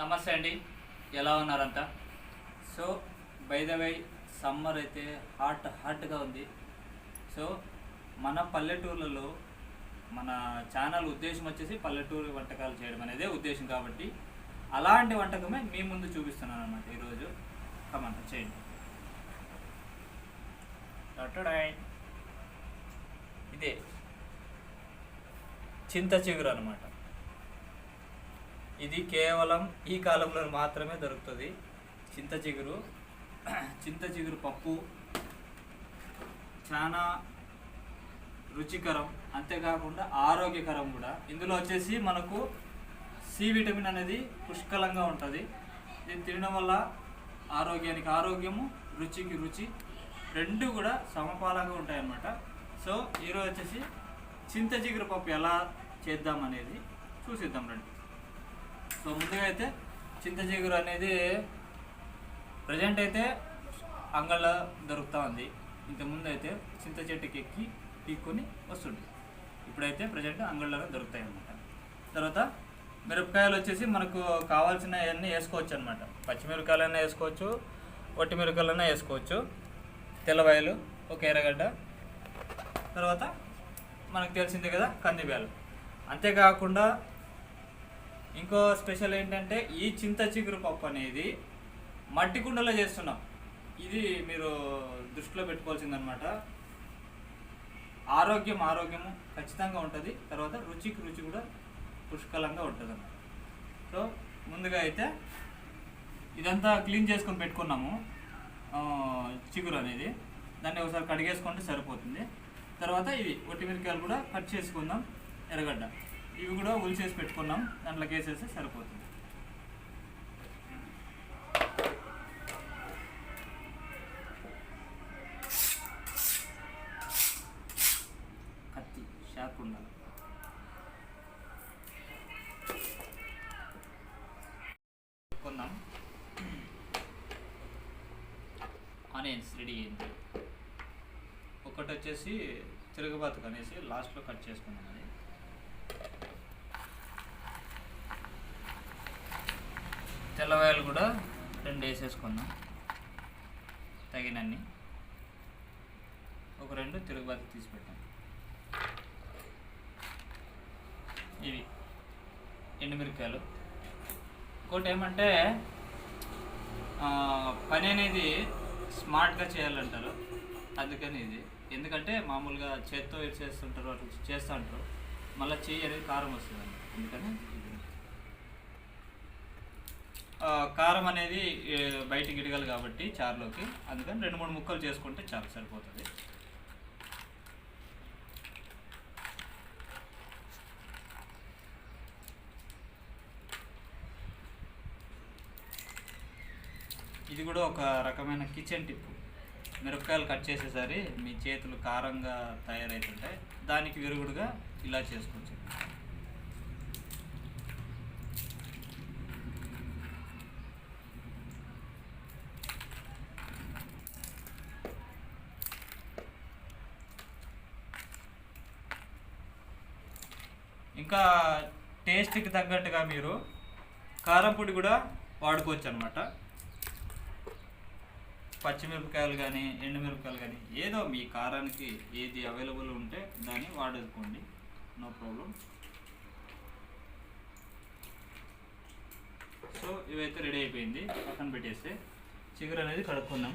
నమస్తే అండి. ఎలా ఉన్నారంతా? So by the way summer అయితే హాట్ హాట్గా ఉంది. సో మన పల్లెటూర్లలో మన ఛానల్ ఉద్దేశం వచ్చేసి పల్లెటూరు వంటకాలు చేయడం అనేదే ఉద్దేశం కాబట్టి అలాంటి వంటకమే మీ ముందు చూపిస్తున్నాను అనమాట ఈరోజు. కమంట చేయండి. ఇదే. చింత చిగురు అనమాట ఇది కేవలం ఈ కాలంలో మాత్రమే దొరుకుతుంది. చింత చిగురు చింత చిగురు పప్పు చాలా రుచికరం అంతేకాకుండా ఆరోగ్యకరం కూడా. ఇందులో వచ్చేసి మనకు సి విటమిన్ అనేది పుష్కలంగా ఉంటుంది. ఇది తినడం వల్ల ఆరోగ్యానికి ఆరోగ్యము రుచికి రుచి రెండు కూడా సమపాలంగా ఉంటాయన్నమాట. సో ఈరోజు వచ్చేసి చింత చిగురు పప్పు ఎలా చేద్దాం అనేది చూసిద్దాం రండి. సో ముందుగా అయితే చింత చిగురు అనేది ప్రజెంట్ అయితే అంగళ్ళ దొరుకుతూ ఉంది. ఇంతకుముందు అయితే చింత చెట్టుకి ఎక్కి పీక్కొని వస్తుంది ఇప్పుడైతే ప్రజెంట్ అంగళ్ళలో దొరుకుతాయి అన్నమాట. తర్వాత మిరపకాయలు వచ్చేసి మనకు కావాల్సినవన్నీ వేసుకోవచ్చు అనమాట పచ్చిమిరపకాయలైనా వేసుకోవచ్చు వట్టి మిరపకాయలైనా వేసుకోవచ్చు. తెల్లవాయలు ఒక ఎర్రగడ్డ. తర్వాత మనకు తెలిసిందే కదా కందిబ్యాలు. అంతేకాకుండా ఇంకో స్పెషల్ ఏంటంటే ఈ చింత చిగురు పప్పు అనేది మట్టి కుండలో చేస్తున్నాం. ఇది మీరు దృష్టిలో పెట్టుకోవాల్సిందనమాట. ఆరోగ్యం ఆరోగ్యము ఖచ్చితంగా ఉంటుంది. తర్వాత రుచికి రుచి కూడా పుష్కలంగా ఉంటుంది అన్నమాట సో ముందుగా అయితే ఇదంతా క్లీన్ చేసుకొని పెట్టుకున్నాము. చిగురు అనేది. దాన్ని ఒకసారి కడిగేసుకుంటే సరిపోతుంది. తర్వాత ఇవి ఒట్టిమిరకాయలు కూడా కట్ చేసుకుందాం. ఎర్రగడ్డ. ఇవి కూడా ఉల్చేసి పెట్టుకున్నాం. దాంట్లోకి వేసేస్తే సరిపోతుంది. కత్తి షార్ప్ ఉండాలి. పెట్టుకున్నాం. ఆనియన్స్ రెడీ అయింది. ఒకటి వచ్చేసి తిరగబాతు అనేసి లాస్ట్లో కట్ చేసుకున్నాం అది. తెల్లవాయలు కూడా రెండు వేసేసుకుందాం. తగినన్ని. ఒక రెండు తిరుగుబాటు తీసి పెట్టాం ఇవి ఎండుమిరకాయలు ఇంకోటి ఏమంటే పని అనేది స్మార్ట్గా చేయాలంటారు. అందుకని ఇది. ఎందుకంటే మామూలుగా చేత్తో వేసేస్తుంటారు చేస్తుంటారు అట్లా చేస్తూ ఉంటారు. మళ్ళీ చెయ్యి అనేది కారం వస్తుంది. అందుకని కారం అనేది బయటికి ఇడగలు కాబట్టి చారులోకి. అందుకని రెండు మూడు ముక్కలు చేసుకుంటే చాలా సరిపోతుంది. ఇది కూడా ఒక రకమైన కిచెన్ టిప్ మిరపకాయలు కట్ చేసేసరి మీ చేతులు కారంగా తయారవుతుంటాయి దానికి విరుగుడుగా ఇలా చేసుకోవచ్చు. ఇంకా టేస్ట్కి తగ్గట్టుగా మీరు కారంపొడి కూడా వాడుకోవచ్చు అనమాట పచ్చిమిరపకాయలు కానీ ఎండుమిరపకాయలు కానీ ఏదో మీ కారానికి ఏది అవైలబుల్ ఉంటే దాన్ని వాడుకోండి నో ప్రాబ్లం సో ఇవైతే రెడీ అయిపోయింది. పక్కన పెట్టేస్తే చిగురు అనేది కడుక్కుందాం.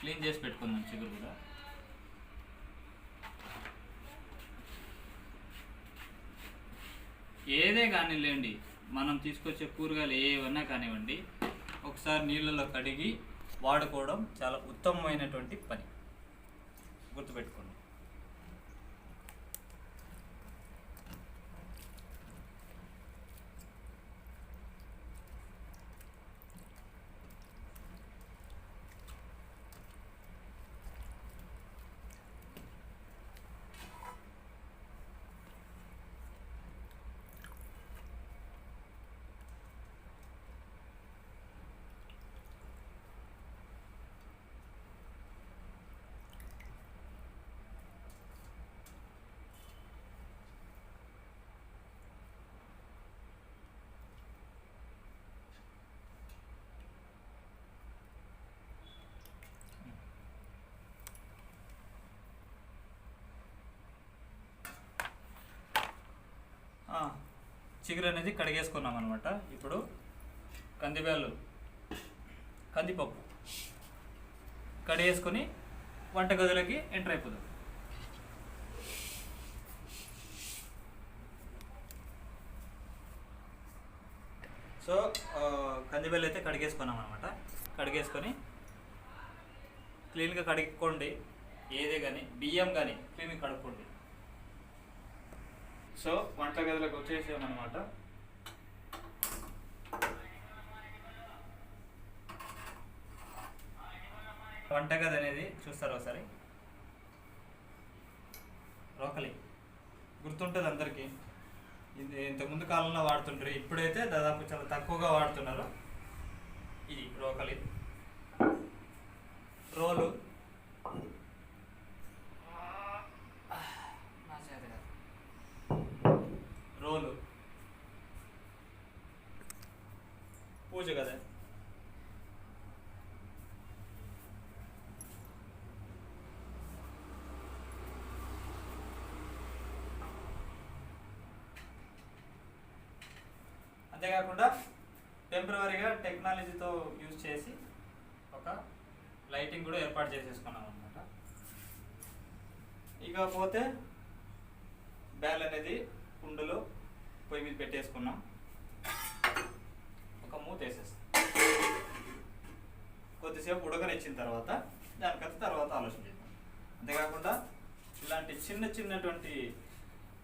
క్లీన్ చేసి పెట్టుకుందాం చిగురు కూడా. ఏదే కానివ్వండి మనం తీసుకొచ్చే కూరగాయలు ఏవన్నా కానివ్వండి ఒకసారి నీళ్ళలో కడిగి వాడుకోవడం చాలా ఉత్తమమైనటువంటి పని. గుర్తుపెట్టుకోండి. చిగురు అనేది కడిగేసుకున్నాం అనమాట ఇప్పుడు కందిబ్యాలు కందిపప్పు కడిగేసుకొని వంటగదిలోకి ఎంటర్ అయిపోదాం. సో ఆ, కందిబెల్లు అయితే కడిగేసుకున్నాం అనమాట కడిగేసుకొని క్లీన్గా కడుక్కోండి. ఏదే కానీ బియ్యం కానీ క్లీన్గా కడుక్కోండి. సో వంట గదిలోకి వచ్చేసామన్నమాట. వంటగది అనేది చూస్తారు ఒకసారి? రోకలి గుర్తుంటుంది అందరికీ. ఇది ఇంతకుముందు కాలంలో వాడుతుంటారు ఇప్పుడైతే దాదాపు చాలా తక్కువగా వాడుతున్నారు. ఇది రోకలి రోలు నా చేత కాదు. రోలు పూజ కదా అంతేకాకుండా టెంపరీగా టెక్నాలజీతో యూజ్ చేసి ఒక లైటింగ్ కూడా ఏర్పాటు చేసేసుకున్నాం అనమాట ఇక పోతే బ్యాల్ అనేది కుండలో పొయ్యి మీద పెట్టేసుకున్నాం. ఒక మూత వేసేస్తాం. కొద్దిసేపు ఉడకనిచ్చిన తర్వాత దానికంత తర్వాత ఆలోచన చేద్దాం. అంతేకాకుండా ఇలాంటి చిన్న చిన్నటువంటి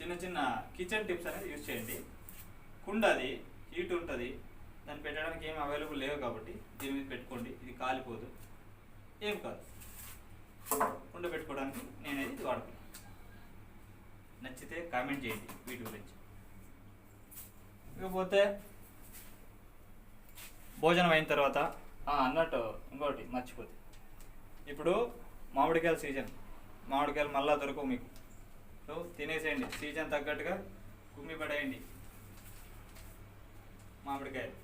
చిన్న చిన్న కిచెన్ టిప్స్ అనేది యూజ్ చేయండి. కుండ అది హీట్ ఉంటుంది దాన్ని పెట్టడానికి ఏం అవైలబుల్ లేవు కాబట్టి దీని మీద పెట్టుకోండి ఇది కాలిపోదు. ఏం కాదు. కుండ పెట్టుకోవడానికి నేనైతే ఇది వాడుకున్నాను నచ్చితే కామెంట్ చేయండి వీటి గురించి. ఇకపోతే భోజనం అయిన తర్వాత అన్నట్టు ఇంకోటి మర్చిపోతే. ఇప్పుడు మామిడికాయల సీజన్. మామిడికాయలు మళ్ళా దొరకవు మీకు. సో తినేసేయండి. సీజన్ తగ్గట్టుగా కుమ్మి పడేయండి. మామిడికాయలు.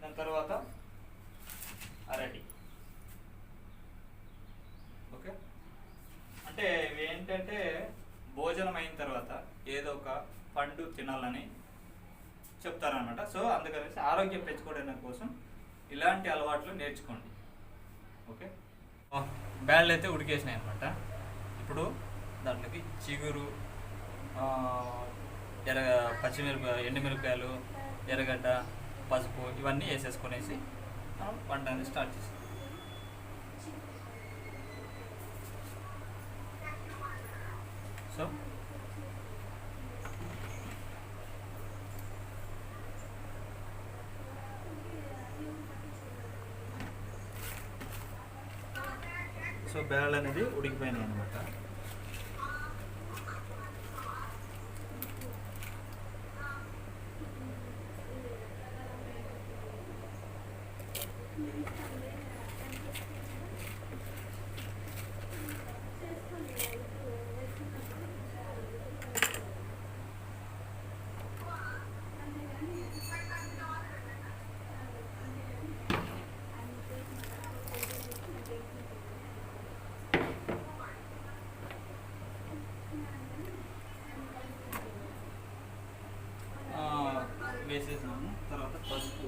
దాని తర్వాత అరటి. ఓకే? అంటే ఇవి ఏంటంటే భోజనం అయిన తర్వాత ఏదో ఒక పండు తినాలని చెప్తారనమాట సో అందుకనేసి ఆరోగ్యం పెంచుకోవడానికి కోసం ఇలాంటి అలవాట్లు నేర్చుకోండి. ఓకే? బ్యాళ్ళు అయితే ఉడికేసినాయి అనమాట ఇప్పుడు దాంట్లోకి చిగురు ఎర్ర పచ్చిమిరపకాయ ఎండుమిరపకాయలు ఎర్రగడ్డ పసుపు ఇవన్నీ వేసేసుకొనేసి మనం వంట అనేది స్టార్ట్ చేసాం సో సో బ్యాల్ అనేది ఉడికిపోయినాయి అనమాట వేసేసినాము. తర్వాత పసుపు.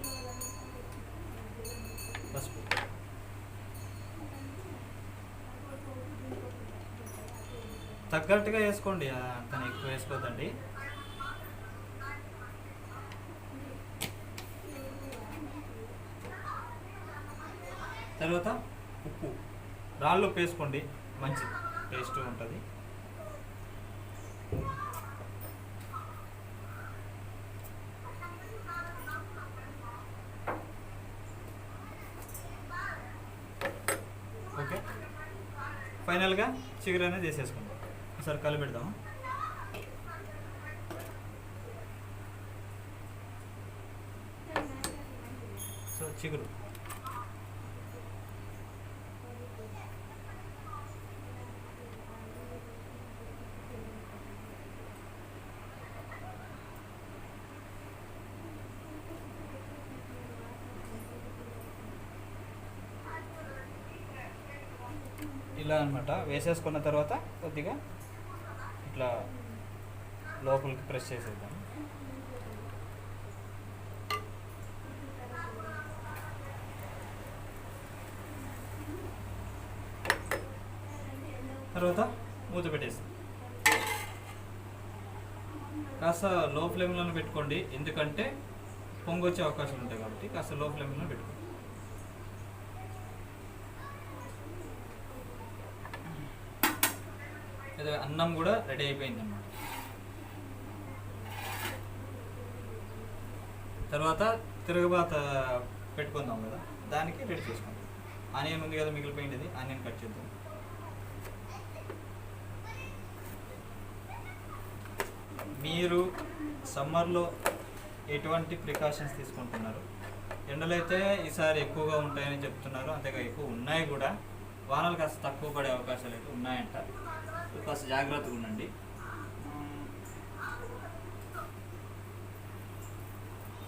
పసుపు. తగ్గట్టుగా వేసుకోండి. ఆ, ఎక్కువ వేసుకోవద్దండి తర్వాత ఉప్పు. రాళ్ళు ఉప్పు వేసుకోండి. మంచిది. టేస్ట్ ఉంటుంది ఓకే ఫైనల్గా చిగురు అనేది వేసేసుకుందాం. ఒకసారి కలిపెడదాం సో చిగురు. అనమాట వేసేసుకున్న తర్వాత కొద్దిగా ఇట్లా లోపలికి ప్రెస్ చేసేద్దాం. తర్వాత మూత పెట్టేస్తాం కాస్త లో ఫ్లేమ్లోనే పెట్టుకోండి. ఎందుకంటే పొంగొచ్చే అవకాశం ఉంటాయి కాబట్టి కాస్త లో ఫ్లేమ్లో పెట్టుకోండి. అన్నం కూడా రెడీ అయిపోయింది అన్నమాట తర్వాత తిరగబాత పెట్టుకుందాం కదా దానికి రెడీ చేసుకుందాం. ఆనియన్ ఉంది కదా మిగిలిపోయింది ఆనియన్ కట్ చేద్దాం. మీరు సమ్మర్లో ఎటువంటి ప్రికాషన్స్ తీసుకుంటున్నారు? ఎండలు అయితే ఈసారి ఎక్కువగా ఉంటాయని చెప్తున్నారు అంతేగా ఎక్కువ ఉన్నాయి కూడా. వానలు కాస్త తక్కువ పడే అవకాశాలు అయితే ఉన్నాయంట. కాస్త జాగ్రత్తగా ఉండండి.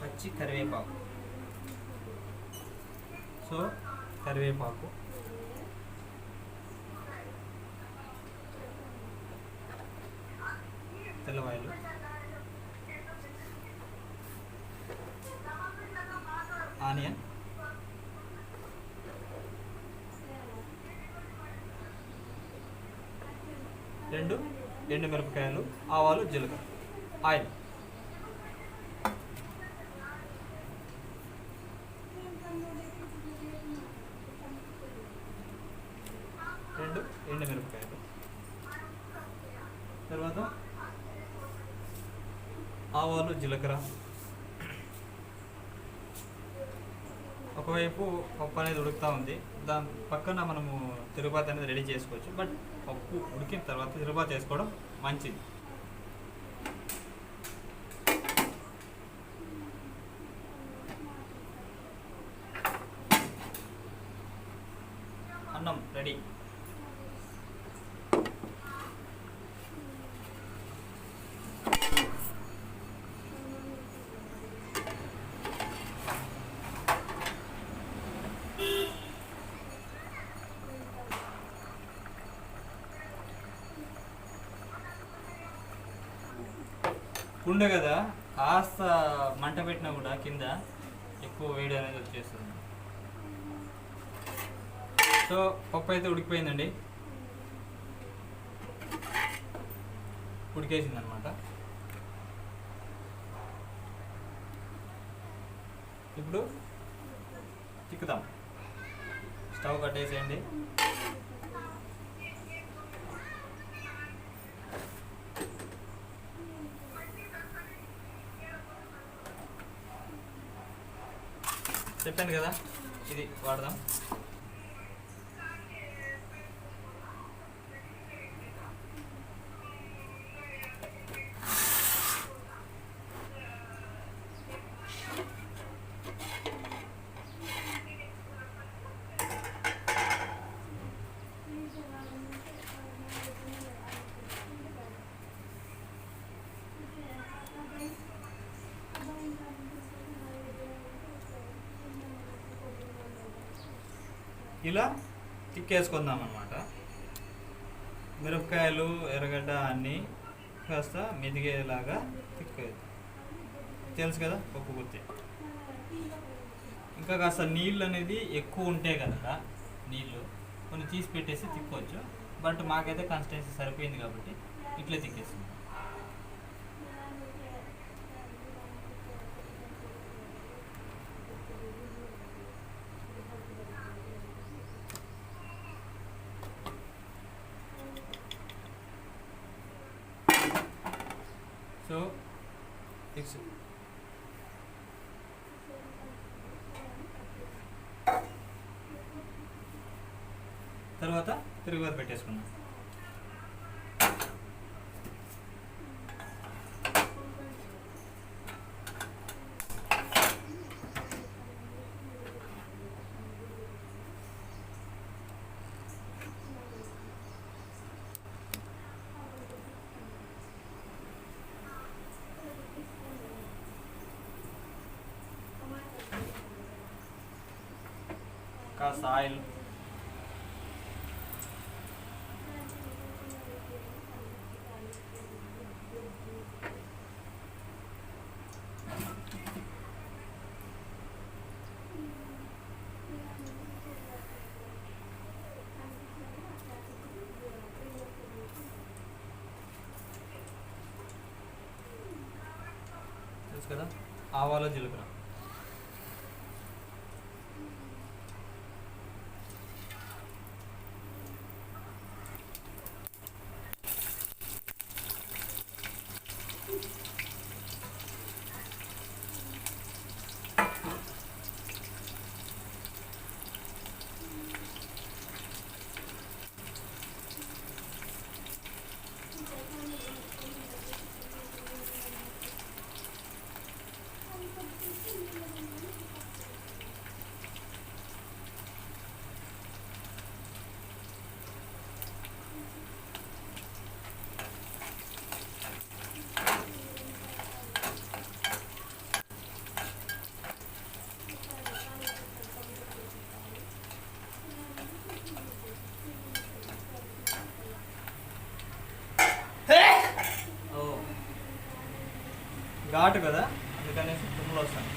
పచ్చి కరివేపాకు. సో కరివేపాకు. తెల్లవాయలు ఆనియన్ రెండు ఎండు మిరపకాయలు ఆవాలు జీలకర్ర. ఆయిల్. రెండు ఎండు మిరపకాయలు. తర్వాత ఆవాలు జీలకర్ర. ఒకవైపు పప్పు అనేది ఉడుకుతూ ఉంది. దాని పక్కన మనము తిరుపతి అనేది రెడీ చేసుకోవచ్చు. బట్ పప్పు ఉడికిన తర్వాత తిరుపతి వేసుకోవడం మంచిది అన్నం రెడీ కుండ కదా కాస్త మంట పెట్టినా కూడా కింద ఎక్కువ వేడి అనేది వచ్చేస్తుంది. సో పప్పు అయితే ఉడికిపోయిందండి. ఉడికేసింది అనమాట ఇప్పుడు తిక్కుతాం స్టవ్ కట్టేసేయండి. చెప్పాను కదా ఇది వాడదాం. ఇలా తిక్కేసుకుందాం అనమాట మిరపకాయలు ఎర్రగడ్డ అన్నీ కాస్త మెదిగేలాగా తిక్కేది తెలుసు కదా పప్పు గుర్తి ఇంకా కాస్త నీళ్ళు అనేది ఎక్కువ ఉంటే కదా నీళ్ళు కొన్ని తీసి పెట్టేసి తిక్కోవచ్చు. బట్ మాకైతే కన్సిస్టెన్సీ సరిపోయింది కాబట్టి ఇట్లే తిక్కేస్తుంది సో ఫిక్స్ తర్వాత తిరుగుబాటు పెట్టేసుకున్నాం కాస్త ఆయిల్ కదా? ఆవాల జీలకర్ర. ఘాటు కదా అందుకనేసి తుమ్ములు వస్తాయి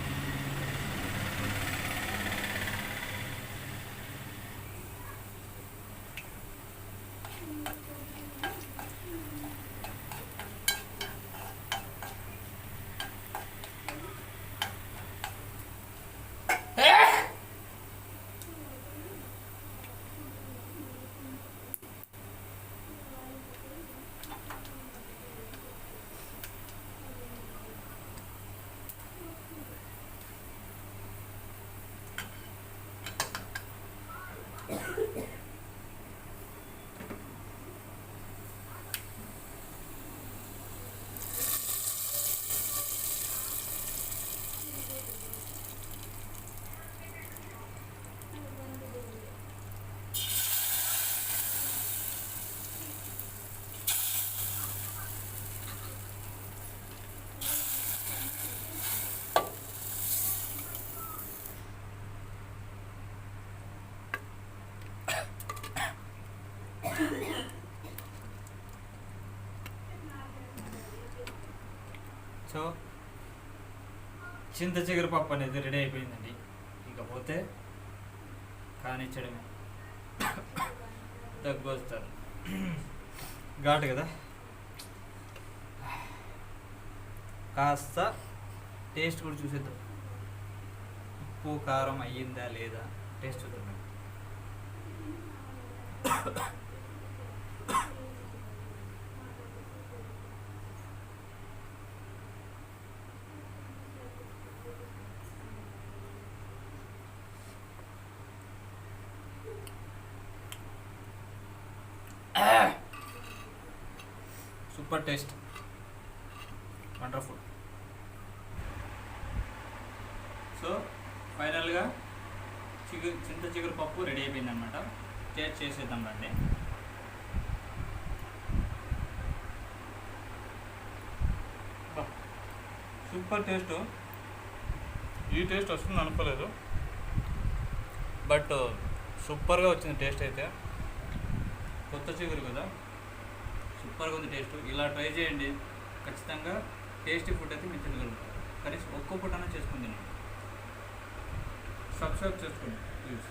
సో చింత చిగురు పప్పు అనేది రెడీ అయిపోయిందండి. ఇకపోతే కానిచ్చడమే. దగ్గు వస్తారు ఘాటు కదా? కాస్త టేస్ట్ కూడా చూసేద్దాం. ఉప్పు కారం అయ్యిందా లేదా? టేస్ట్ చూద్దాం. Super taste. వండర్ఫుల్. సో ఫైనల్గా చిగురు చింత చిగురు పప్పు రెడీ అయిపోయింది అనమాట టేస్ట్ చేసేద్దాం రండి. Super taste. ఈ టేస్ట్ వస్తుంది అనుకోలేదు. బట్ సూపర్గా వచ్చింది టేస్ట్ అయితే. కొత్త చిగురు కదా. సూపర్గా ఉంది టేస్ట్. ఇలా ట్రై చేయండి. ఖచ్చితంగా టేస్టీ ఫుడ్ అయితే మీరు తినగలుగుతారు. కనీసం ఒక్కో పూట చేసుకుని తినండి. సబ్స్క్రైబ్ చేసుకోండి ప్లీజ్.